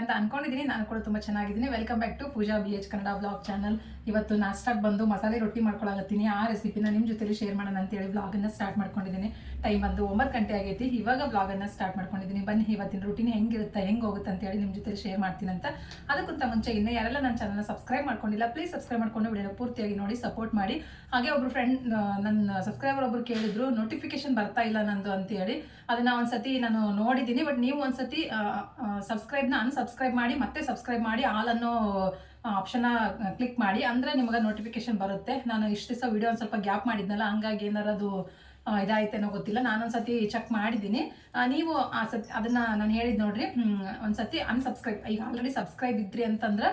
ಅಂತ ಅನ್ಕೊಂಡಿದ್ದೀನಿ ನಾನು ಕೂಡ ತುಂಬ ಚೆನ್ನಾಗಿದ್ದೀನಿ. Welcome back to Pooja B H Kannada blog channel ಇವತ್ತು ನಾಷ್ಟಾಗಿ ಬಂದು ಮಸಾಲೆ ರೊಟ್ಟಿ ಮಾಡ್ಕೊಳಗತ್ತೀನಿ ಆ ರೆಸಿಪಿನ ನಿಮ್ಮ ಜೊತೆಲಿ ಶೇರ್ ಮಾಡೋಣ ಅಂತೇಳಿ ಬ್ಲಾಗನ್ನು ಸ್ಟಾರ್ಟ್ ಮಾಡ್ಕೊಂಡಿದ್ದೀನಿ ಟೈಮ್ ಬಂದು ಒಂಬತ್ತು ಗಂಟೆ ಆಗೈತಿ. ಇವಾಗ ಬ್ಲಾಗನ್ನು ಸ್ಟಾರ್ಟ್ ಮಾಡ್ಕೊಂಡಿದ್ದೀನಿ ಬನ್ನಿ, ಇವತ್ತಿನ ರೂಟೀನ್ ಹೆಂಗಿರುತ್ತೆ, ಹೆಂಗೆ ಹೋಗುತ್ತೆ ಅಂತೇಳಿ ನಿಮ್ಮ ಜೊತೆ ಶೇರ್ ಮಾಡ್ತೀನಿ ಅಂತ. ಅದಕ್ಕಿಂತ ಮುಂಚೆ ಇನ್ನೂ ಯಾರೆಲ್ಲ ನನ್ನ ಚಾನಲ್ನ ಸಬ್ಸ್ಕ್ರೈಬ್ ಮಾಡ್ಕೊಂಡಿಲ್ಲ ಪ್ಲೀಸ್ ಸಬ್ಸ್ಕ್ರೈಬ್ ಮಾಡ್ಕೊಂಡು ವಿಡಿಯೋನ ಪೂರ್ತಿಯಾಗಿ ನೋಡಿ ಸಪೋರ್ಟ್ ಮಾಡಿ. ಹಾಗೆ ಒಬ್ಬರು ಫ್ರೆಂಡ್ ನನ್ನ ಸಬ್ಸ್ಕ್ರೈಬರ್ ಒಬ್ರು ಕೇಳಿದ್ರು ನೋಟಿಫಿಕೇಶನ್ ಬರ್ತಾ ಇಲ್ಲ ನಂದು ಅಂತೇಳಿ. ಅದನ್ನ ಒಂದ್ಸತಿ ನಾನು ನೋಡಿದ್ದೀನಿ ಬಟ್ ನೀವು ಒಂದ್ಸತಿ ಸಬ್ಸ್ಕ್ರೈಬ್ನ ಅನ್ಸಬ್ಸ್ಕ್ರೈಬ್ ಮಾಡಿ, ಮತ್ತೆ ಸಬ್ಸ್ಕ್ರೈಬ್ ಮಾಡಿ ಆಲ್ ಅನ್ನೋ ಆಪ್ಷನ್ನ ಕ್ಲಿಕ್ ಮಾಡಿ, ಅಂದರೆ ನಿಮಗೆ ನೋಟಿಫಿಕೇಶನ್ ಬರುತ್ತೆ. ನಾನು ಇಷ್ಟು ದಿವಸ ವಿಡಿಯೋ ಒಂದು ಸ್ವಲ್ಪ ಗ್ಯಾಪ್ ಮಾಡಿದ್ನಲ್ಲ, ಹಂಗಾಗಿ ಏನಾರದು ಇದಾಯ್ತೇನೋ ಗೊತ್ತಿಲ್ಲ. ನಾನೊಂದ್ಸತಿ ಚೆಕ್ ಮಾಡಿದ್ದೀನಿ. ನೀವು ಆ ಸತಿ, ಅದನ್ನ ನಾನು ಹೇಳಿದ್ ನೋಡ್ರಿ ಒಂದ್ಸತಿ ಅನ್ಸಬ್ಸ್ಕ್ರೈಬ್ ಈಗ ಆಲ್ರೆಡಿ ಸಬ್ಸ್ಕ್ರೈಬ್ ಇದ್ರಿ ಅಂತಂದ್ರೆ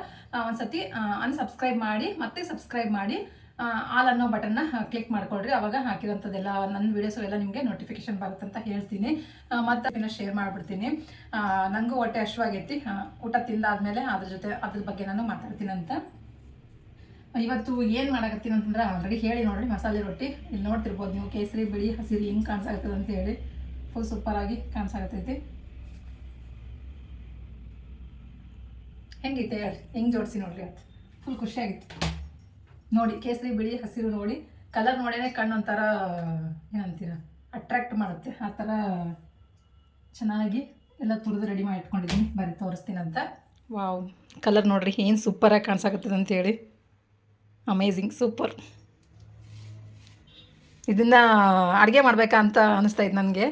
ಒಂದ್ಸತಿ ಅನ್ಸಬ್ಸ್ಕ್ರೈಬ್ ಮಾಡಿ, ಮತ್ತೆ ಸಬ್ಸ್ಕ್ರೈಬ್ ಮಾಡಿ. ಆಲ್ ಅನ್ನೋ ಬಟನ್ನ ಕ್ಲಿಕ್ ಮಾಡ್ಕೊಳ್ರಿ. ಅವಾಗ ಹಾಕಿರೋಂಥದ್ದೆಲ್ಲ ನನ್ನ ವೀಡಿಯೋಸ್ ಎಲ್ಲ ನಿಮಗೆ ನೋಟಿಫಿಕೇಶನ್ ಬರುತ್ತೆ ಅಂತ ಹೇಳ್ತೀನಿ. ಮತ್ತು ಅದನ್ನು ಶೇರ್ ಮಾಡಿಬಿಡ್ತೀನಿ. ನನಗೂ ಹೊಟ್ಟೆ ಹಶ್ವಾಗೈತಿ ಊಟ ತಿಂದಾದ್ಮೇಲೆ ಅದ್ರ ಜೊತೆ ಅದ್ರ ಬಗ್ಗೆ ನಾನು ಮಾತಾಡ್ತೀನಿ ಅಂತ ಇವತ್ತು ಏನು ಮಾಡಕತ್ತೀನಿ ಅಂತಂದ್ರೆ ಆಲ್ರೆಡಿ ಹೇಳಿ ನೋಡಿರಿ, ಮಸಾಲೆ ರೊಟ್ಟಿ. ಇಲ್ಲಿ ನೋಡ್ತಿರ್ಬೋದು ನೀವು, ಕೇಸರಿ, ಬಿಳಿ, ಹಸಿರು ಹೆಂಗೆ ಕಾಣಿಸಾಗ್ತದೆ ಅಂತ ಹೇಳಿ. ಫುಲ್ ಸೂಪರಾಗಿ ಕಾಣಿಸಾಗತ್ತೈತಿ ಹೆಂಗೈತೆ ಹೇಳಿ ಹೆಂಗೆ ಜೋಡಿಸಿ ನೋಡ್ರಿ ಅದು ಫುಲ್ ಖುಷಿಯಾಗಿತ್ತು. ನೋಡಿ, ಕೇಸರಿ ಬಿಳಿ, ಹಸಿರು ನೋಡಿ. ಕಲರ್ ನೋಡೇನೆ ಕಣ್ಣು ಒಂಥರ, ಏನಂತೀರ ಅಟ್ರಾಕ್ಟ್ ಮಾಡುತ್ತೆ. ಆ ಥರ ಚೆನ್ನಾಗಿ ಎಲ್ಲ ತುರಿದು ರೆಡಿ ಮಾಡಿ ಇಟ್ಕೊಂಡಿದ್ದೀನಿ. ಬರೀ ತೋರಿಸ್ತೀನಿ ಅಂತ. ವಾವ್ ಕಲರ್ ನೋಡ್ರಿ, ಏನು ಸೂಪರಾಗಿ ಕಾಣಿಸಾಕತ್ತದ ಅಂತೇಳಿ ಅಮೇಝಿಂಗ್ ಸೂಪರ್ ಇದನ್ನು ಅಡುಗೆ ಮಾಡಬೇಕಾ ಅಂತ ಇತ್ತು ನನಗೆ.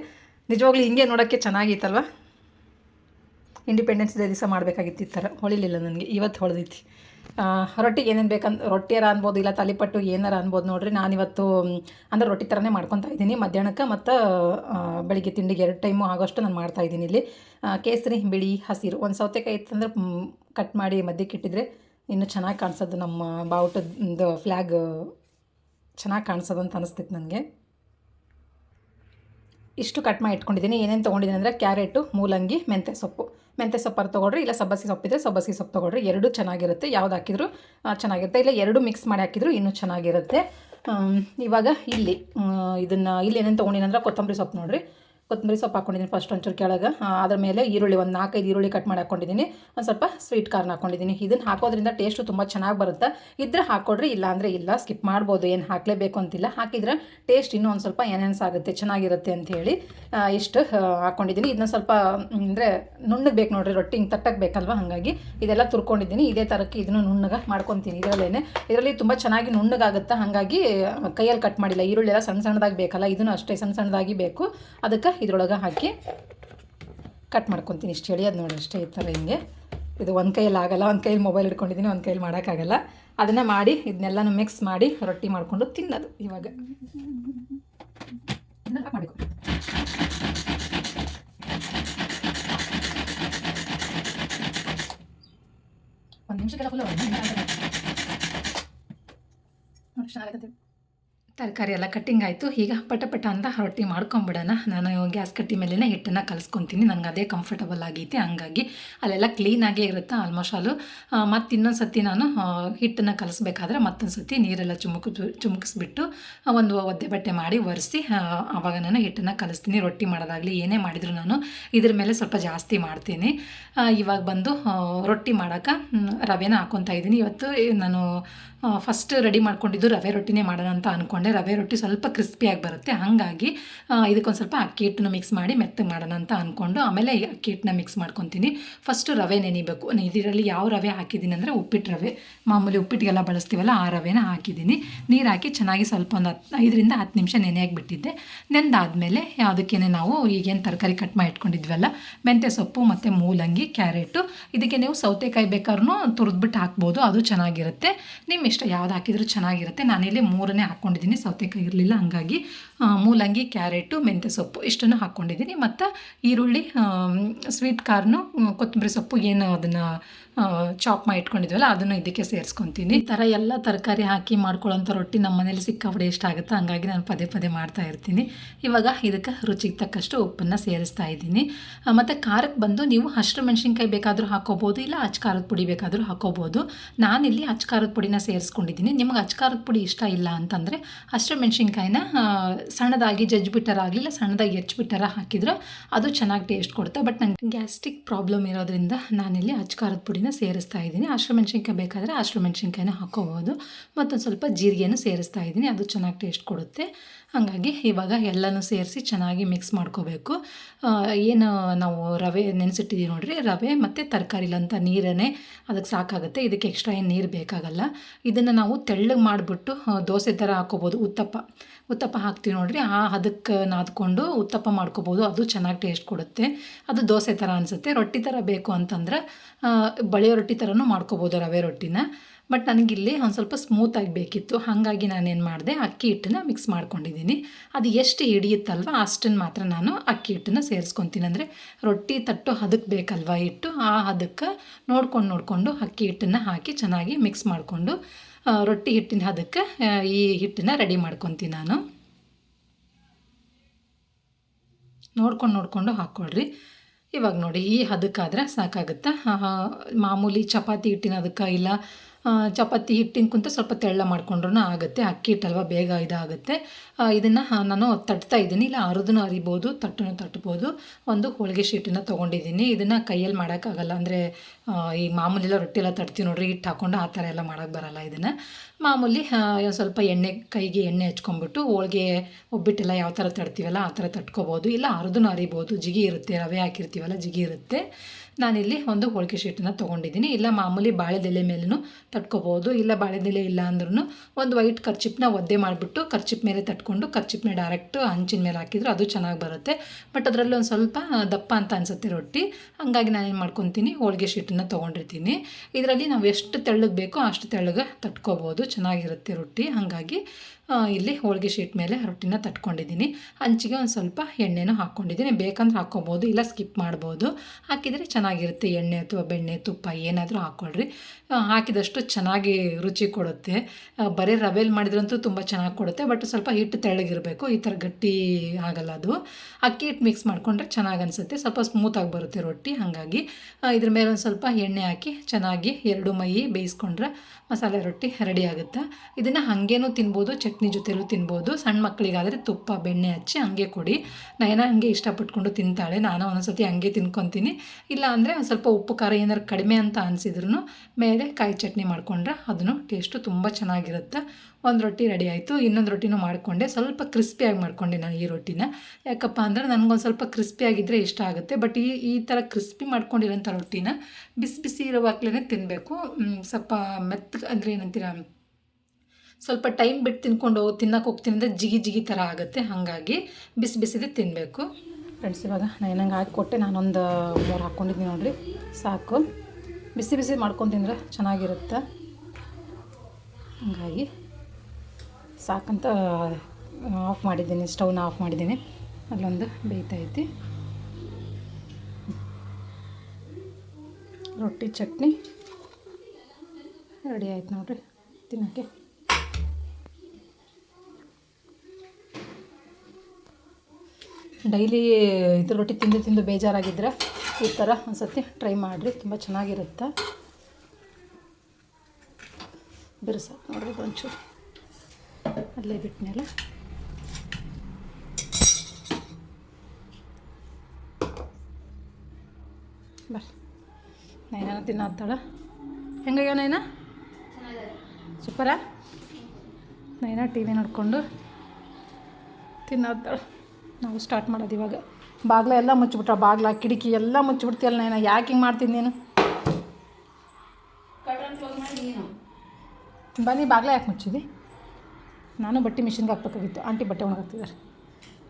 ನಿಜವಾಗ್ಲೂ ಹಿಂಗೆ ನೋಡೋಕ್ಕೆ ಚೆನ್ನಾಗಿತ್ತಲ್ವ ಇಂಡಿಪೆಂಡೆನ್ಸ್ ಡೇ ದಿವಸ ಮಾಡಬೇಕಾಗಿತ್ತು ಈ ಥರ. ಹೊಳಿಲಿಲ್ಲ ನನಗೆ, ಇವತ್ತು ಹೊಳೆದೈತಿ. ರೊಟ್ಟಿಗೆ ಏನೇನು ಬೇಕಂತ ರೊಟ್ಟಿಯಾರ ಅನ್ಬೋದು, ಇಲ್ಲ ತಲೆಪಟ್ಟು ಏನಾರ ಅನ್ಬೋದು ನೋಡಿರಿ, ನಾನಿವತ್ತು, ಅಂದ್ರೆ ರೊಟ್ಟಿ ಥರನೇ ಮಾಡ್ಕೊತಾ ಇದ್ದೀನಿ. ಮಧ್ಯಾಹ್ನಕ್ಕೆ ಮತ್ತು ಬೆಳಿಗ್ಗೆ ತಿಂಡಿಗೆ ಎರಡು ಟೈಮು ಆಗೋಷ್ಟು ನಾನು ಮಾಡ್ತಾ ಇದ್ದೀನಿ ಇಲ್ಲಿ. ಕೇಸರಿ, ಬಿಳಿ, ಹಸಿರು. ಒಂದು ಸೌತೆಕಾಯಿ ಇತ್ತಂದ್ರೆ ಕಟ್ ಮಾಡಿ ಮಧ್ಯಕ್ಕೆ ಇಟ್ಟಿದ್ರೆ ಇನ್ನೂ ಚೆನ್ನಾಗಿ ಕಾಣಿಸೋದು ನಮ್ಮ ಬಾವುಟದ ಫ್ಲ್ಯಾಗ್ ಚೆನ್ನಾಗಿ ಕಾಣಿಸೋದು ಅಂತ ಅನಿಸ್ತಿತ್ತು ನನಗೆ. ಇಷ್ಟು ಕಟ್ ಮಾಡಿ ಇಟ್ಕೊಂಡಿದ್ದೀನಿ. ಏನೇನು ತೊಗೊಂಡಿದ್ದೀನಿ ಅಂದರೆ ಕ್ಯಾರೆಟು, ಮೂಲಂಗಿ, ಮೆಂತ್ಯ ಸೊಪ್ಪು. ಮೆಂತ್ಯ ಸೊಪ್ಪರ್ ತೊಗೊಳ್ರಿ. ಇಲ್ಲ ಸಬ್ಬಸಿ ಸೊಪ್ಪಿದ್ರೆ ಸಬ್ಬಸಿ ಸೊಪ್ಪು ತೊಗೊಳ್ರಿ. ಎರಡು ಚೆನ್ನಾಗಿರುತ್ತೆ. ಯಾವ್ದು ಹಾಕಿದ್ರು ಚೆನ್ನಾಗಿರುತ್ತೆ. ಇಲ್ಲ ಎರಡು ಮಿಕ್ಸ್ ಮಾಡಿ ಹಾಕಿದ್ರು ಇನ್ನೂ ಚೆನ್ನಾಗಿರುತ್ತೆ. ಇವಾಗ ಇಲ್ಲಿ ಇದನ್ನು ಇಲ್ಲಿ ಏನೇನು ತೊಗೊಂಡಿನಂದ್ರೆ ಕೊತ್ತಂಬರಿ ಸೊಪ್ಪು ನೋಡ್ರಿ. ಕೊತ್ತಂಬರಿ ಸೊಪ್ಪು ಹಾಕೊಂಡಿದ್ದೀನಿ ಫಸ್ಟ್ ಒಂಚೂರು ಕೆಳಗೆ. ಅದರ ಮೇಲೆ ಈರುಳ್ಳಿ ಒಂದು ನಾಲ್ಕೈದು ಈರುಳ್ಳಿ ಕಟ್ ಮಾಡಿ ಹಾಕೊಂಡಿದ್ದೀನಿ. ಒಂದು ಸ್ವಲ್ಪ ಸ್ವೀಟ್ ಕಾರ್ನ್ ಹಾಕೊಂಡಿದ್ದೀನಿ. ಇದನ್ನು ಹಾಕೋದ್ರಿಂದ ಟೇಸ್ಟು ತುಂಬ ಚೆನ್ನಾಗಿ ಬರುತ್ತೆ. ಇದ್ರೆ ಹಾಕ್ಕೊಡ್ರಿ ಇಲ್ಲ ಅಂದರೆ ಇಲ್ಲ ಸ್ಕಿಪ್ ಮಾಡ್ಬೋದು. ಏನು ಹಾಕಲೇಬೇಕು ಅಂತಿಲ್ಲ. ಹಾಕಿದ್ರೆ ಟೇಸ್ಟ್ ಇನ್ನೂ ಒಂದು ಸ್ವಲ್ಪ ಎನ್ಹೆನ್ಸ್ ಆಗುತ್ತೆ, ಚೆನ್ನಾಗಿರುತ್ತೆ ಅಂತ ಹೇಳಿ ಇಷ್ಟು ಹಾಕ್ಕೊಂಡಿದ್ದೀನಿ ಇದನ್ನ ಸ್ವಲ್ಪ ಅಂದರೆ ನುಣ್ಣಗೆ ಬೇಕು ನೋಡ್ರಿ, ರೊಟ್ಟಿ ಹಿಂಗೆ ತಟ್ಟಕ್ಕೆ ಬೇಕಲ್ವ? ಹಾಗಾಗಿ ಇದೆಲ್ಲ ತುರ್ಕೊಂಡಿದ್ದೀನಿ. ಇದೇ ಥರಕ್ಕೆ ಇದನ್ನು ನುಣ್ಣಗೆ ಮಾಡ್ಕೊತೀನಿ ಇದರಲ್ಲೇ ಇದರಲ್ಲಿ ತುಂಬ ಚೆನ್ನಾಗಿ ನುಣ್ಣಗಾಗುತ್ತೆ? ಹಾಗಾಗಿ ಕೈಯಲ್ಲಿ ಕಟ್ ಮಾಡಿಲ್ಲ. ಈರುಳ್ಳಿ ಎಲ್ಲ ಸಣ್ಣ ಸಣ್ಣದಾಗಿ ಬೇಕಲ್ಲ? ಇದನ್ನು ಅಷ್ಟೇ ಸಣ್ಣ ಸಣ್ಣದಾಗಿ ಬೇಕು. ಅದಕ್ಕೆ ಇದ್ರೊಳಗೆ ಹಾಕಿ ಕಟ್ ಮಾಡ್ಕೊತೀನಿ ಇಷ್ಟು ಹೇಳಿ. ಅದು ನೋಡಿ, ಅಷ್ಟೇ ಈ ಥರ ಹಿಂಗೆ. ಇದು ಒಂದು ಕೈಯಲ್ಲಿ ಆಗಲ್ಲ, ಒಂದು ಕೈಯಲ್ಲಿ ಮೊಬೈಲ್ ಇಟ್ಕೊಂಡಿದ್ದೀನಿ ಒಂದು ಕೈಯಲ್ಲಿ ಮಾಡೋಕ್ಕಾಗಲ್ಲ. ಅದನ್ನು ಮಾಡಿ ಇದನ್ನೆಲ್ಲನೂ ಮಿಕ್ಸ್ ಮಾಡಿ ರೊಟ್ಟಿ ಮಾಡಿಕೊಂಡು ತಿನ್ನೋದು ಇವಾಗ. ಮಾಡಿಕೊ. ಒಂದು ನಿಮಿಷಕ್ಕೆಲ್ಲ ಫುಲ್ ಚೆನ್ನಾಗತ್ತೆ ತರಕಾರಿ ಎಲ್ಲ ಕಟ್ಟಿಂಗ್ ಆಯಿತು. ಈಗ ಪಟ ಪಟ ಅಂತ ರೊಟ್ಟಿ ಮಾಡ್ಕೊಂಬಿಡೋಣ. ನಾನು ಗ್ಯಾಸ್ ಕಟ್ಟಿ ಮೇಲೇ ಹಿಟ್ಟನ್ನು ಕಲಿಸ್ಕೊತೀನಿ. ನನಗೆ ಅದೇ ಕಂಫರ್ಟಬಲ್ ಆಗೈತೆ. ಹಂಗಾಗಿ ಅಲ್ಲೆಲ್ಲ ಕ್ಲೀನಾಗೇ ಇರುತ್ತೆ ಆಲ್ಮೋಸ್ಟ್ ಆಲು ಮತ್ತು ಇನ್ನೊಂದು ಸತಿ ನಾನು ಹಿಟ್ಟನ್ನು ಕಲಿಸ್ಬೇಕಾದ್ರೆ ಮತ್ತೊಂದು ಸತಿ ನೀರೆಲ್ಲ ಚುಮುಕು, ಚುಮುಕಿಸ್ಬಿಟ್ಟು ಒಂದು ಒದ್ದೆ ಬಟ್ಟೆ ಮಾಡಿ ಒರೆಸಿ ಆವಾಗ ನಾನು ಹಿಟ್ಟನ್ನು ಕಲಿಸ್ತೀನಿ. ರೊಟ್ಟಿ ಮಾಡೋದಾಗಲಿ ಏನೇ ಮಾಡಿದ್ರು ನಾನು ಇದ್ರ ಮೇಲೆ ಸ್ವಲ್ಪ ಜಾಸ್ತಿ ಮಾಡ್ತೀನಿ. ಇವಾಗ ಬಂದು ರೊಟ್ಟಿ ಮಾಡೋಕೆ ರವೆನ ಹಾಕ್ಕೊತಾ ಇದ್ದೀನಿ ಇವತ್ತು ನಾನು ಫಸ್ಟ್ ರೆಡಿ ಮಾಡ್ಕೊಂಡಿದ್ದು ರವೆ ರೊಟ್ಟಿನೇ ಮಾಡೋಣ ಅಂತ ಅಂದ್ಕೊಂಡೆ ರವೆ ರೊಟ್ಟಿ ಸ್ವಲ್ಪ ಕ್ರಿಸ್ಪಿಯಾಗಿ ಬರುತ್ತೆ. ಹಾಗಾಗಿ ಇದಕ್ಕೊಂದು ಸ್ವಲ್ಪ ಅಕ್ಕಿ ಹಿಟ್ಟನ್ನ ಮಿಕ್ಸ್ ಮಾಡಿ ಮೆತ್ತಗೆ ಮಾಡೋಣ ಅಂತ ಅಂದ್ಕೊಂಡು ಆಮೇಲೆ ಅಕ್ಕಿ ಹಿಟ್ಟನ್ನ ಮಿಕ್ಸ್ ಮಾಡ್ಕೊತೀನಿ. ಫಸ್ಟು ರವೆ ನೆನಿಬೇಕು. ಇದರಲ್ಲಿ ಯಾವ ರವೆ ಹಾಕಿದ್ದೀನಿ ಅಂದರೆ ಉಪ್ಪಿಟ್ಟು ರವೆ. ಮಾಮೂಲಿ ಉಪ್ಪಿಟ್ಟಿಗೆಲ್ಲ ಬಳಸ್ತೀವಲ್ಲ, ಆ ರವೆನ ಹಾಕಿದ್ದೀನಿ. ನೀರು ಹಾಕಿ ಚೆನ್ನಾಗಿ ಸ್ವಲ್ಪ ಒಂದು ಹತ್ತು ಐದರಿಂದ ಹತ್ತು ನಿಮಿಷ ನೆನೆಯಾಗಿ ಬಿಟ್ಟಿದ್ದೆ. ನೆಂದಾದಮೇಲೆ ಅದಕ್ಕೇನೆ ನಾವು ಈಗೇನು ತರಕಾರಿ ಕಟ್ ಮಾಡಿ ಇಟ್ಕೊಂಡಿದ್ವಲ್ಲ, ಮೆಂತ್ಯ ಸೊಪ್ಪು ಮತ್ತು ಮೂಲಂಗಿ, ಕ್ಯಾರೆಟು. ಇದಕ್ಕೆ ನೀವು ಸೌತೆಕಾಯಿ ಬೇಕಾದ್ರೂ ತುರಿದ್ಬಿಟ್ಟು ಹಾಕ್ಬೋದು, ಅದು ಚೆನ್ನಾಗಿರುತ್ತೆ. ನಿಮ್ಮ ಇಷ್ಟ ಯಾವ್ದು ಹಾಕಿದ್ರು ಚೆನ್ನಾಗಿರುತ್ತೆ. ನಾನಿಲ್ಲಿ ಮೂರನೇ ಹಾಕ್ಕೊಂಡಿದ್ದೀನಿ ಸೌತೆಕಾಯಿ ಇರಲಿಲ್ಲ, ಹಂಗಾಗಿ ಮೂಲಂಗಿ, ಕ್ಯಾರೆಟು, ಮೆಂತ್ಯ ಸೊಪ್ಪು ಇಷ್ಟನ್ನು ಹಾಕ್ಕೊಂಡಿದ್ದೀನಿ. ಮತ್ತು ಈರುಳ್ಳಿ ಸ್ವೀಟ್ ಕಾರ್ನು, ಕೊತ್ತಂಬರಿ ಸೊಪ್ಪು ಏನು ಅದನ್ನು ಚಾಪ್ ಮಾಡಿ ಇಟ್ಕೊಂಡಿದ್ವಲ್ಲ, ಅದನ್ನು ಇದಕ್ಕೆ ಸೇರಿಸ್ಕೊತೀನಿ. ಈ ಥರ ಎಲ್ಲ ತರಕಾರಿ ಹಾಕಿ ಮಾಡ್ಕೊಳ್ಳೋಂಥ ರೊಟ್ಟಿ ನಮ್ಮ ಮನೇಲಿ ಸಿಕ್ಕಾಪಟ್ಟೆ ಇಷ್ಟ ಆಗುತ್ತೆ? ಹಂಗಾಗಿ ನಾನು ಪದೇ ಪದೇ ಮಾಡ್ತಾ ಇರ್ತೀನಿ. ಇವಾಗ ಇದಕ್ಕೆ ರುಚಿಗೆ ತಕ್ಕಷ್ಟು ಉಪ್ಪನ್ನು ಸೇರಿಸ್ತಾ ಇದ್ದೀನಿ. ಮತ್ತು ಖಾರಕ್ಕೆ ಬಂದು ನೀವು ಹಸಿರು ಮೆಣಸಿನ್ಕಾಯಿ ಬೇಕಾದರೂ ಹಾಕೋಬೋದು ಇಲ್ಲ ಅಚ್ಚ ಖಾರದ ಪುಡಿ ಬೇಕಾದರೂ ಹಾಕೋಬೋದು ನಾನಿಲ್ಲಿ ಅಚ್ಚ ಖಾರದ ಪುಡಿನ ಸೇರಿಸ್ಕೊಂಡಿದ್ದೀನಿ. ನಿಮಗೆ ಅಚ್ಚ ಖಾರದ ಪುಡಿ ಇಷ್ಟ ಇಲ್ಲ ಅಂತಂದರೆ ಹಸಿರು ಮೆಣಸಿನ್ಕಾಯಿನ ಸಣ್ಣದಾಗಿ ಜಜ್ಜಿಬಿಟ್ಟರಾಗಲಿ ಇಲ್ಲ ಸಣ್ಣದಾಗಿ ಹೆಚ್ಚಿಬಿಟ್ಟಾರ ಹಾಕಿದ್ರೆ ಅದು ಚೆನ್ನಾಗಿ ಟೇಸ್ಟ್ ಕೊಡುತ್ತೆ. ಬಟ್ ನಂಗೆ ಗ್ಯಾಸ್ಟ್ರಿಕ್ ಪ್ರಾಬ್ಲಮ್ ಇರೋದ್ರಿಂದ ನಾನಿಲ್ಲಿ ಅಚ್ಚ ಖಾರದ ಪುಡಿನ ಸೇರಿಸ್ತಾ ಇದ್ದೀನಿ. ಹಸಿರು ಮೆಣಸಿನ್ಕಾಯಿ ಬೇಕಾದರೆ ಹಸಿರು ಮೆಣಸಿನ್ಕಾಯಿನ ಹಾಕ್ಕೋಬೋದು ಮತ್ತೊಂದು ಸ್ವಲ್ಪ ಜೀರಿಗೆಯನ್ನು ಸೇರಿಸ್ತಾ ಇದ್ದೀನಿ. ಅದು ಚೆನ್ನಾಗಿ ಟೇಸ್ಟ್ ಕೊಡುತ್ತೆ. ಹಾಗಾಗಿ ಇವಾಗ ಎಲ್ಲನೂ ಸೇರಿಸಿ ಚೆನ್ನಾಗಿ ಮಿಕ್ಸ್ ಮಾಡ್ಕೋಬೇಕು. ಏನು ನಾವು ರವೆ ನೆನೆಸಿಟ್ಟಿದ್ದೀವಿ ನೋಡಿರಿ, ರವೆ ಮತ್ತು ತರಕಾರಿಲಂತ ನೀರನ್ನೇ ಅದಕ್ಕೆ ಸಾಕಾಗುತ್ತೆ, ಇದಕ್ಕೆ ಎಕ್ಸ್ಟ್ರಾ ಏನು ನೀರು ಬೇಕಾಗಲ್ಲ. ಇದನ್ನು ನಾವು ತೆಳ್ಳಗೆ ಮಾಡಿಬಿಟ್ಟು ದೋಸೆ ಥರ ಹಾಕೋಬೋದು, ಉತ್ತಪ್ಪ. ಉತ್ತಪ್ಪ ಹಾಕ್ತೀವಿ ನೋಡಿರಿ, ಆ ಅದಕ್ಕೆ ನಾದ್ಕೊಂಡು ಉತ್ತಪ್ಪ ಮಾಡ್ಕೋಬೋದು, ಅದು ಚೆನ್ನಾಗಿ ಟೇಸ್ಟ್ ಕೊಡುತ್ತೆ. ಅದು ದೋಸೆ ಥರ ಅನಿಸುತ್ತೆ. ರೊಟ್ಟಿ ಥರ ಬೇಕು ಅಂತಂದ್ರೆ ಬಳೆ ರೊಟ್ಟಿ ಥರನೂ ಮಾಡ್ಕೋಬೋದು ರವೆ ರೊಟ್ಟಿನ. ಬಟ್ ನನಗಿಲ್ಲಿ ಒಂದು ಸ್ವಲ್ಪ ಸ್ಮೂತಾಗಿ ಬೇಕಿತ್ತು. ಹಾಗಾಗಿ ನಾನೇನು ಮಾಡಿದೆ, ಅಕ್ಕಿ ಹಿಟ್ಟನ್ನ ಮಿಕ್ಸ್ ಮಾಡ್ಕೊಂಡಿದ್ದೀನಿ. ಅದು ಎಷ್ಟು ಹಿಡಿಯುತ್ತಲ್ವ ಅಷ್ಟನ್ನು ಮಾತ್ರ ನಾನು ಅಕ್ಕಿ ಹಿಟ್ಟನ್ನ ಸೇರಿಸ್ಕೊತೀನಿ. ಅಂದರೆ ರೊಟ್ಟಿ ತಟ್ಟು ಹದಕ್ಕೆ ಬೇಕಲ್ವ ಹಿಟ್ಟು, ಆ ಹದಕ್ಕೆ ನೋಡ್ಕೊಂಡು ನೋಡಿಕೊಂಡು ಅಕ್ಕಿ ಹಿಟ್ಟನ್ನು ಹಾಕಿ ಚೆನ್ನಾಗಿ ಮಿಕ್ಸ್ ಮಾಡಿಕೊಂಡು ರೊಟ್ಟಿ ಹಿಟ್ಟಿನ ಹದಕ್ಕೆ ಈ ಹಿಟ್ಟನ್ನ ರೆಡಿ ಮಾಡ್ಕೊತೀನಿ ನಾನು. ನೋಡ್ಕೊಂಡು ನೋಡಿಕೊಂಡು ಹಾಕ್ಕೊಳ್ರಿ ಇವಾಗ ನೋಡಿ, ಈ ಹದಕ್ಕಾದ್ರೆ ಸಾಕಾಗುತ್ತಾ? ಮಾಮೂಲಿ ಚಪಾತಿ ಹಿಟ್ಟಿನ ಅದಕ್ಕೆ ಇಲ್ಲ ಚಪಾತಿ ಹಿಟ್ಟಿನಕ್ಕಿಂತ ಸ್ವಲ್ಪ ತೆಳ್ಳ ಮಾಡ್ಕೊಂಡ್ರೂ ಆಗುತ್ತೆ, ಅಕ್ಕಿ ಹಿಟ್ಟಲ್ವ ಬೇಗ ಇದಾಗುತ್ತೆ. ಇದನ್ನು ನಾನು ತಟ್ತಾ ಇದ್ದೀನಿ, ಇಲ್ಲ ಅರಿದನ್ನು ಅರಿಬೋದು ತಟ್ಟನ್ನು ತಟ್ಬೋದು. ಒಂದು ಹೋಳಿಗೆ ಶೀಟನ್ನು ತೊಗೊಂಡಿದ್ದೀನಿ. ಇದನ್ನು ಕೈಯಲ್ಲಿ ಮಾಡೋಕ್ಕಾಗಲ್ಲ, ಅಂದರೆ ಈ ಮಾಮೂಲಿ ಎಲ್ಲ ರೊಟ್ಟಿ ಎಲ್ಲ ತಟ್ತೀವಿ ನೋಡ್ರಿ, ಹಿಟ್ಟು ಹಾಕ್ಕೊಂಡು ಆ ಥರ ಎಲ್ಲ ಮಾಡೋಕ್ಕೆ ಬರಲ್ಲ ಇದನ್ನು. ಮಾಮೂಲಿ ಸ್ವಲ್ಪ ಎಣ್ಣೆ, ಕೈಗೆ ಎಣ್ಣೆ ಹಚ್ಕೊಂಡ್ಬಿಟ್ಟು ಹೋಳಿಗೆ ಒಬ್ಬಿಟ್ಟೆಲ್ಲ ಯಾವ ಥರ ತಡ್ತೀವಲ್ಲ ಆ ಥರ ತಟ್ಕೊಬೋದು. ಇಲ್ಲ ಅರ್ಧನೂ ಅರಿಬೋದು, ಜಿಗಿ ಇರುತ್ತೆ, ರವೆ ಹಾಕಿರ್ತೀವಲ್ಲ, ಜಿಗಿ ಇರುತ್ತೆ. ನಾನಿಲ್ಲಿ ಒಂದು ಹೋಳಿಗೆ ಶೀಟನ್ನು ತೊಗೊಂಡಿದ್ದೀನಿ. ಇಲ್ಲ ಮಾಮೂಲಿ ಬಾಳೆದೆಲೆ ಮೇಲೂ ತಟ್ಕೋಬೋದು, ಇಲ್ಲ ಬಾಳೆದೆಲೆ ಇಲ್ಲ ಅಂದ್ರೂ ಒಂದು ವೈಟ್ ಕರ್ಚಿಪ್ನ ಒದ್ದೆ ಮಾಡಿಬಿಟ್ಟು ಕರ್ಚಿಪ್ ಮೇಲೆ ತಟ್ಕೊಂಡು, ಕರ್ಚಿಪ್ನ ಡೈರೆಕ್ಟ್ ಹಂಚಿನ ಮೇಲೆ ಹಾಕಿದ್ರು ಅದು ಚೆನ್ನಾಗಿ ಬರುತ್ತೆ. ಬಟ್ ಅದರಲ್ಲಿ ಒಂದು ಸ್ವಲ್ಪ ದಪ್ಪ ಅಂತ ಅನಿಸುತ್ತೆ ರೊಟ್ಟಿ. ಹಂಗಾಗಿ ನಾನೇನು ಮಾಡ್ಕೊತೀನಿ, ಹೋಳಿಗೆ ಶೀಟನ್ನು ತೊಗೊಂಡಿರ್ತೀನಿ. ಇದರಲ್ಲಿ ನಾವು ಎಷ್ಟು ತೆಳ್ಳಗೆ ಬೇಕೋ ಅಷ್ಟು ತೆಳ್ಳಗೆ ತಟ್ಕೋಬೋದು, ಚೆನ್ನಾಗಿರುತ್ತೆ ರೊಟ್ಟಿ. ಹಾಗಾಗಿ ಇಲ್ಲಿ ಹೋಳಿಗೆ ಶೀಟ್ ಮೇಲೆ ರೊಟ್ಟಿನ ತಟ್ಕೊಂಡಿದ್ದೀನಿ. ಹಂಚಿಗೆ ಒಂದು ಸ್ವಲ್ಪ ಎಣ್ಣೆನೂ ಹಾಕ್ಕೊಂಡಿದ್ದೀನಿ. ಬೇಕಂದ್ರೆ ಹಾಕ್ಕೋಬೋದು, ಇಲ್ಲ ಸ್ಕಿಪ್ ಮಾಡ್ಬೋದು. ಹಾಕಿದರೆ ಚೆನ್ನಾಗಿರುತ್ತೆ ಎಣ್ಣೆ ಅಥವಾ ಬೆಣ್ಣೆ, ತುಪ್ಪ ಏನಾದರೂ ಹಾಕ್ಕೊಳ್ರಿ. ಹಾಕಿದಷ್ಟು ಚೆನ್ನಾಗಿ ರುಚಿ ಕೊಡುತ್ತೆ. ಬರೀ ರವೆಲ್ ಮಾಡಿದ್ರಂತೂ ತುಂಬ ಚೆನ್ನಾಗಿ ಕೊಡುತ್ತೆ. ಬಟ್ ಸ್ವಲ್ಪ ಹಿಟ್ಟು ತೆಳ್ಳಗಿರಬೇಕು. ಈ ಥರ ಗಟ್ಟಿ ಆಗಲ್ಲ ಅದು. ಅಕ್ಕಿ ಹಿಟ್ಟು ಮಿಕ್ಸ್ ಮಾಡಿಕೊಂಡ್ರೆ ಚೆನ್ನಾಗಿ ಅನಿಸುತ್ತೆ. ಸ್ವಲ್ಪ ಸ್ಮೂತಾಗಿ ಬರುತ್ತೆ ರೊಟ್ಟಿ. ಹಾಗಾಗಿ ಇದ್ರ ಮೇಲೆ ಒಂದು ಸ್ವಲ್ಪ ಎಣ್ಣೆ ಹಾಕಿ ಚೆನ್ನಾಗಿ ಎರಡು ಮೈ ಬೇಯಿಸ್ಕೊಂಡ್ರೆ ಮಸಾಲೆ ರೊಟ್ಟಿ ರೆಡಿ ಆಗುತ್ತೆ. ಇದನ್ನು ಹಾಗೇನೂ ತಿನ್ಬೋದು. ಚಟ್ನಿ ಜೊತೆಲೂ ತಿನ್ಬೋದು. ಸಣ್ಣ ಮಕ್ಕಳಿಗಾದರೆ ತುಪ್ಪ, ಬೆಣ್ಣೆ ಹಚ್ಚಿ ಹಂಗೆ ಕೊಡಿ. ನಯನ ಹಂಗೆ ಇಷ್ಟಪಟ್ಕೊಂಡು ತಿಂತಾಳೆ. ನಾನು ಒಂದೊಂದ್ಸತಿ ಹಂಗೆ ತಿನ್ಕೊತೀನಿ. ಇಲ್ಲ ಅಂದರೆ ಸ್ವಲ್ಪ ಉಪ್ಪು, ಖಾರ ಏನಾದ್ರು ಕಡಿಮೆ ಅಂತ ಅನಿಸಿದ್ರು ಮೇಲೆ ಕಾಯಿ ಚಟ್ನಿ ಮಾಡಿಕೊಂಡ್ರೆ ಅದನ್ನು ಟೇಸ್ಟು ತುಂಬ ಚೆನ್ನಾಗಿರುತ್ತೆ. ಒಂದು ರೊಟ್ಟಿ ರೆಡಿ ಆಯಿತು. ಇನ್ನೊಂದು ರೊಟ್ಟಿನೂ ಮಾಡಿಕೊಂಡೆ. ಸ್ವಲ್ಪ ಕ್ರಿಸ್ಪಿಯಾಗಿ ಮಾಡಿಕೊಂಡೆ ನಾನು ಈ ರೊಟ್ಟಿನ. ಯಾಕಪ್ಪ ಅಂದರೆ ನನಗೊಂದು ಸ್ವಲ್ಪ ಕ್ರಿಸ್ಪಿಯಾಗಿದ್ದರೆ ಇಷ್ಟ ಆಗುತ್ತೆ. ಬಟ್ ಈ ಈ ಥರ ಕ್ರಿಸ್ಪಿ ಮಾಡ್ಕೊಂಡಿರೋಂಥ ರೊಟ್ಟಿನ ಬಿಸಿ ಬಿಸಿ ಇರುವಾಗಲೇ ತಿನ್ನಬೇಕು ಸ್ವಲ್ಪ ಮೆತ್ತ ಅಂದರೆ ಏನಂತೀರ? ಸ್ವಲ್ಪ ಟೈಮ್ ಬಿಟ್ಟು ತಿನ್ಕೊಂಡು ತಿನ್ನಕ್ಕೆ ಹೋಗ್ತೀನಿ ಅಂದರೆ ಜಿಗಿ ಜಿಗಿ ಥರ ಆಗುತ್ತೆ. ಹಾಗಾಗಿ ಬಿಸಿ ಬಿಸಿದು ತಿನ್ನಬೇಕು ಫ್ರೆಂಡ್ಸ್ ಇವಾಗ ನಾನು ಏನಂಗೆ ಹಾಕಿ ಕೊಟ್ಟೆ, ನಾನೊಂದು ಮೂರು ಹಾಕ್ಕೊಂಡಿದ್ದೀನಿ ನೋಡಿರಿ. ಸಾಕು. ಬಿಸಿ ಬಿಸಿ ಮಾಡ್ಕೊಂಡು ತಿಂದರೆ ಚೆನ್ನಾಗಿರುತ್ತೆ. ಹಾಗಾಗಿ ಸಾಕಂತ ಆಫ್ ಮಾಡಿದ್ದೀನಿ ಸ್ಟವ್ನ ಆಫ್ ಮಾಡಿದ್ದೀನಿ. ಅಲ್ಲೊಂದು ಬೇಯ್ತೈತಿ ರೊಟ್ಟಿ, ಚಟ್ನಿ. ರೆಡಿ ಆಯ್ತು ನೋಡಿರಿ. ತಿನ್ನೋಕ್ಕೆ. ಡೈಲಿ ಇದು ರೊಟ್ಟಿ ತಿಂದು ತಿಂದು ಬೇಜಾರಾಗಿದ್ದರೆ ಈ ಥರ ಒಂದ್ಸತಿ ಟ್ರೈ ಮಾಡಿರಿ, ತುಂಬ ಚೆನ್ನಾಗಿರುತ್ತೆ. ಬಿರುಸ, ನೋಡ್ರಿ ಒಂಚೂರು. ಅಲ್ಲೇ ಬಿಟ್ಟಮೇಲೆ ಬರ್ರಿ. ನೈನ ತಿನ್ನತ್ತಾಳ ಹೆಂಗಾಗ್ಯಾವ ನೈನ? ಸೂಪರಾ? ನೈನ ಟಿ ವಿ ನೋಡಿಕೊಂಡು ತಿನ್ನತ್ತಾಳ ನಾವು ಸ್ಟಾರ್ಟ್ ಮಾಡೋದು ಇವಾಗ. ಬಾಗ್ಲ ಎಲ್ಲ ಮುಚ್ಚಿಬಿಟ್ರ. ಬಾಗ್ಲ ಕಿಟಕಿ ಎಲ್ಲ ಮುಚ್ಚಿಬಿಡ್ತೀಯಲ್ಲ ನಾನು? ಯಾಕೆ ಹಿಂಗೆ ಮಾಡ್ತೀನಿ ನೀನು? ಬನ್ನಿ ಬಾಗ್ಲ ಯಾಕೆ ಮುಚ್ಚಿದಿ? ನಾನು ಬಟ್ಟೆ ಮಿಷಿನ್ಗೆ ಹಾಕ್ಬೇಕಾಗಿತ್ತು. ಆಂಟಿ ಬಟ್ಟೆ ಒಣಗಾಕ್ತಿದ್ದಾರೆ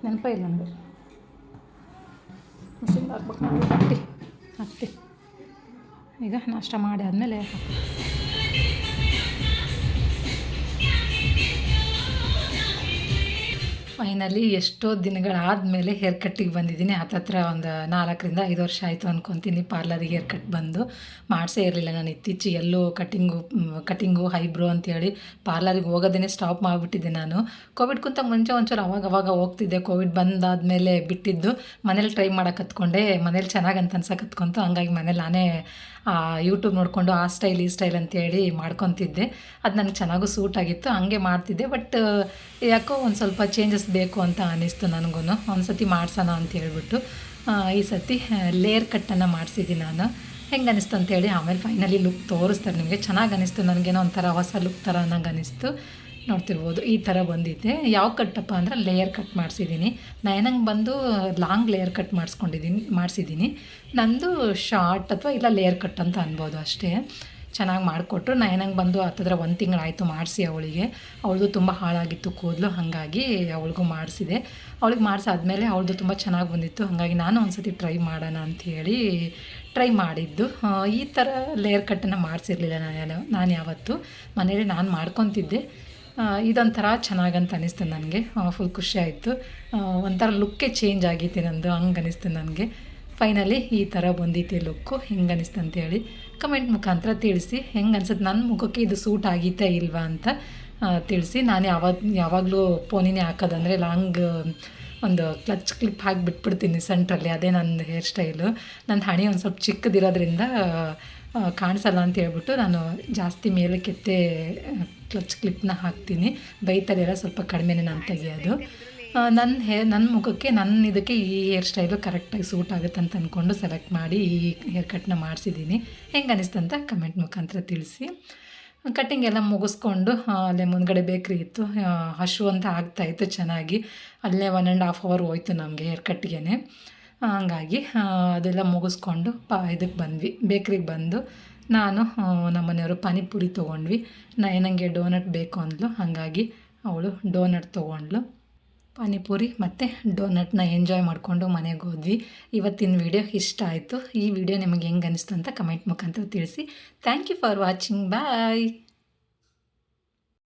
ನೆನಪೇ ಇಲ್ಲ ನನಗೆ. ಮಿಷಿನ್ಗೆ ಹಾಕ್ಬೇಕು. ಬಟ್ಟೆ ಹಾಕ್ತಿ. ಈಗ ನಾಷ್ಟ ಮಾಡಿ ಆದಮೇಲೆ ಫೈನಲಿ ಎಷ್ಟೋ ದಿನಗಳಾದಮೇಲೆ ಹೇರ್ ಕಟ್ಟಿಗೆ ಬಂದಿದ್ದೀನಿ. ಹತ್ತತ್ರ ಒಂದು ನಾಲ್ಕರಿಂದ ಐದು ವರ್ಷ ಆಯಿತು ಅಂದ್ಕೊತೀನಿ ಪಾರ್ಲರಿಗೆ ಹೇರ್ ಕಟ್ ಬಂದು. ಮಾಡಿಸೇ ಇರಲಿಲ್ಲ ನಾನು ಇತ್ತೀಚೆಗೆ ಎಲ್ಲೂ ಕಟ್ಟಿಂಗು ಕಟ್ಟಿಂಗು ಹೈಬ್ರೋ ಅಂತೇಳಿ ಪಾರ್ಲರಿಗೆ ಹೋಗೋದೇ ಸ್ಟಾಪ್ ಮಾಡಿಬಿಟ್ಟಿದ್ದೆ ನಾನು. ಕೋವಿಡ್ಗಿಂತ ಮುಂಚೆ ಒಂಚೂರು ಅವಾಗ ಅವಾಗ ಹೋಗ್ತಿದ್ದೆ. ಕೋವಿಡ್ ಬಂದಾದಮೇಲೆ ಬಿಟ್ಟಿದ್ದು. ಮನೇಲಿ ಟ್ರೈ ಮಾಡೋಕೆ ಹತ್ಕೊಂಡೆ. ಮನೇಲಿ ಚೆನ್ನಾಗಿ ಅಂತ ಹತ್ಕೊಂತು. ಹಂಗಾಗಿ ಮನೇಲಿ ನಾನೇ ಯೂಟ್ಯೂಬ್ ನೋಡಿಕೊಂಡು ಆ ಸ್ಟೈಲ್ ಈ ಸ್ಟೈಲ್ ಅಂತೇಳಿ ಮಾಡ್ಕೊತಿದ್ದೆ. ಅದು ನನಗೆ ಚೆನ್ನಾಗೂ ಸೂಟ್ ಆಗಿತ್ತು, ಹಂಗೆ ಮಾಡ್ತಿದ್ದೆ. ಬಟ್ ಯಾಕೋ ಒಂದು ಸ್ವಲ್ಪ ಚೇಂಜಸ್ ಬೇಕು ಅಂತ ಅನ್ನಿಸ್ತು ನನಗೂ ಒಂದು ಸತಿ ಮಾಡ್ಸೋಣ ಅಂತ ಹೇಳ್ಬಿಟ್ಟು ಈ ಸತಿ ಲೇಯರ್ ಕಟ್ಟನ್ನು ಮಾಡಿಸಿದ್ದೀನಿ ನಾನು. ಹೆಂಗೆ ಅನಿಸ್ತು ಅಂತೇಳಿ, ಆಮೇಲೆ ಫೈನಲಿ ಲುಕ್ ತೋರಿಸ್ತಾರೆ ನಿಮಗೆ. ಚೆನ್ನಾಗಿ ಅನಿಸ್ತು, ನನಗೇನೋ ಒಂಥರ ಹೊಸ ಲುಕ್ ಥರ ನಂಗೆ ಅನಿಸ್ತು. ನೋಡ್ತಿರ್ಬೋದು. ಈ ಥರ ಬಂದಿದೆ. ಯಾವ ಕಟ್ಟಪ್ಪ ಅಂದ್ರೆ ಲೇಯರ್ ಕಟ್ ಮಾಡಿಸಿದ್ದೀನಿ. ನಯನಂಗೆ ಬಂದು ಲಾಂಗ್ ಲೇಯರ್ ಕಟ್ ಮಾಡಿಸ್ಕೊಂಡಿದ್ದೀನಿ ಮಾಡಿಸಿದ್ದೀನಿ ನಂದು ಶಾರ್ಟ್ ಅಥವಾ ಇಲ್ಲ ಲೇಯರ್ ಕಟ್ ಅಂತ ಅನ್ಬೋದು ಅಷ್ಟೇ. ಚೆನ್ನಾಗಿ ಮಾಡಿಕೊಟ್ರು. ನಯನಂಗೆ ಬಂದು ಹತ್ತಿದ್ರೆ ಒಂದು ತಿಂಗಳಾಯಿತು ಮಾಡಿಸಿ ಅವಳಿಗೆ. ಅವಳದು ತುಂಬ ಹಾಳಾಗಿತ್ತು ಕೂದಲು, ಹಾಗಾಗಿ ಅವಳಿಗೂ ಮಾಡಿಸಿದೆ. ಅವಳಿಗೆ ಮಾಡಿಸಾದ್ಮೇಲೆ ಅವಳದು ತುಂಬ ಚೆನ್ನಾಗಿ ಬಂದಿತ್ತು. ಹಾಗಾಗಿ ನಾನು ಒಂದು ಸತಿ ಟ್ರೈ ಮಾಡೋಣ ಅಂಥೇಳಿ ಟ್ರೈ ಮಾಡಿದ್ದು. ಈ ಥರ ಲೇಯರ್ ಕಟ್ಟನ್ನು ಮಾಡಿಸಿರ್ಲಿಲ್ಲ ನಾನು ನಾನು ಯಾವತ್ತು. ಮನೇಲಿ ನಾನು ಮಾಡ್ಕೊತಿದ್ದೆ. ಇದೊಂಥರ ಚೆನ್ನಾಗಂತ ಅನಿಸ್ತು ನನಗೆ. ಫುಲ್ ಖುಷಿ ಆಯಿತು. ಒಂಥರ ಲುಕ್ಕೇ ಚೇಂಜ್ ಆಗೈತೆ ನಂದು, ಹಂಗೆ ಅನಿಸ್ತು ನನಗೆ. ಫೈನಲಿ ಈ ಥರ ಬಂದೈತಿ ಲುಕ್ಕು ಹೆಂಗೆ ಅನಿಸ್ತು ಅಂತೇಳಿ ಕಮೆಂಟ್ ಮುಖಾಂತರ ತಿಳಿಸಿ. ಹೆಂಗೆ ಅನ್ಸುತ್ತೆ? ನನ್ನ ಮುಖಕ್ಕೆ ಇದು ಸೂಟ್ ಆಗೈತೆ ಇಲ್ವಾ ಅಂತ ತಿಳಿಸಿ. ನಾನು ಯಾವಾಗ, ಯಾವಾಗಲೂ ಪೋನಿನೇ ಹಾಕೋದಂದರೆ ಲಾಂಗ್ ಒಂದು ಕ್ಲಚ್ ಕ್ಲಿಪ್ ಹಾಕಿ ಬಿಟ್ಬಿಡ್ತೀನಿ ಸೆಂಟ್ರಲ್ಲಿ ಅದೇ ನನ್ನ ಹೇರ್ ಸ್ಟೈಲು ನನ್ನ ಹಣೆ ಒಂದು ಸ್ವಲ್ಪ ಚಿಕ್ಕದಿರೋದ್ರಿಂದ ಕಾಣಿಸಲ್ಲ ಅಂತ ಹೇಳ್ಬಿಟ್ಟು ನಾನು ಜಾಸ್ತಿ ಮೇಲೆ ಕೆತ್ತೆ ಕ್ಲಚ್ ಕ್ಲಿಪ್ನ ಹಾಕ್ತೀನಿ. ಬೈತಲೆಲ್ಲ ಸ್ವಲ್ಪ ಕಡಿಮೆನೇ ನಾನು ತೆಗೆಯೋದು. ನನ್ನ ಹೇ ನನ್ನ ಮುಖಕ್ಕೆ ನನ್ನ ಇದಕ್ಕೆ ಈ ಹೇರ್ ಸ್ಟೈಲು ಕರೆಕ್ಟಾಗಿ ಸೂಟ್ ಆಗುತ್ತೆ ಅಂತ ಅಂದ್ಕೊಂಡು ಸೆಲೆಕ್ಟ್ ಮಾಡಿ ಈ ಹೇರ್ ಕಟ್ನ ಮಾಡಿಸಿದ್ದೀನಿ. ಹೆಂಗೆ ಅನಿಸ್ತು ಅಂತ ಕಮೆಂಟ್ ಮುಖಾಂತರ ತಿಳಿಸಿ. ಕಟ್ಟಿಂಗ್ ಎಲ್ಲ ಮುಗಿಸ್ಕೊಂಡು ಅಲ್ಲೇ ಮುಂದ್ಗಡೆ ಬೇಕ್ರಿ ಇತ್ತು. ಹಶು ಅಂತ ಆಗ್ತಾಯಿತ್ತು ಚೆನ್ನಾಗಿ. ಅಲ್ಲೇ ಒನ್ ಆ್ಯಂಡ್ ಹಾಫ್ ಅವರ್ ಹೋಯ್ತು ನಮಗೆ ಹೇರ್ ಕಟ್ಗೆ ಹಂಗಾಗಿ ಅದೆಲ್ಲ ಮುಗಿಸ್ಕೊಂಡು ಪಾ, ಇದಕ್ಕೆ ಬಂದ್ವಿ. ಬೇಕ್ರಿಗೆ ಬಂದು ನಾನು ನಮ್ಮ ಮನೆಯವರು ಪಾನಿಪುರಿ ತೊಗೊಂಡ್ವಿ. ನನಗೆ ಡೋನಟ್ ಬೇಕು ಅಂದ್ಲು. ಹಾಗಾಗಿ ಅವಳು ಡೋನಟ್ ತೊಗೊಂಡ್ಲು. ಪಾನಿಪುರಿ ಮತ್ತು ಡೋನಟ್ನ ಎಂಜಾಯ್ ಮಾಡಿಕೊಂಡು ಮನೆಗೆ ಹೋದ್ವಿ. ಇವತ್ತಿನ ವಿಡಿಯೋ ಇಷ್ಟ ಆಯಿತು. ಈ ವಿಡಿಯೋ ನಿಮಗೆ ಹೆಂಗೆ ಅನಿಸ್ತು ಅಂತ ಕಮೆಂಟ್ ಮುಖಾಂತರ ತಿಳಿಸಿ. Thank you for watching. Bye.